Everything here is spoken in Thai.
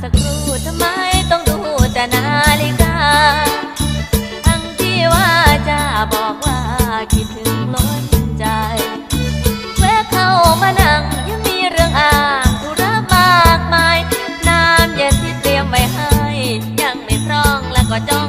สักครู่ทำไมต้องดูแต่นาฬิกา ทั้งที่ว่าจะบอกว่าคิดถึงล้นใจ แวะเข้ามานั่งยังมีเรื่องอ่างธุระมากมาย น้ำเย็นที่เตรียมไว้ให้ ยังไม่พร้องแล้วก็จ้อง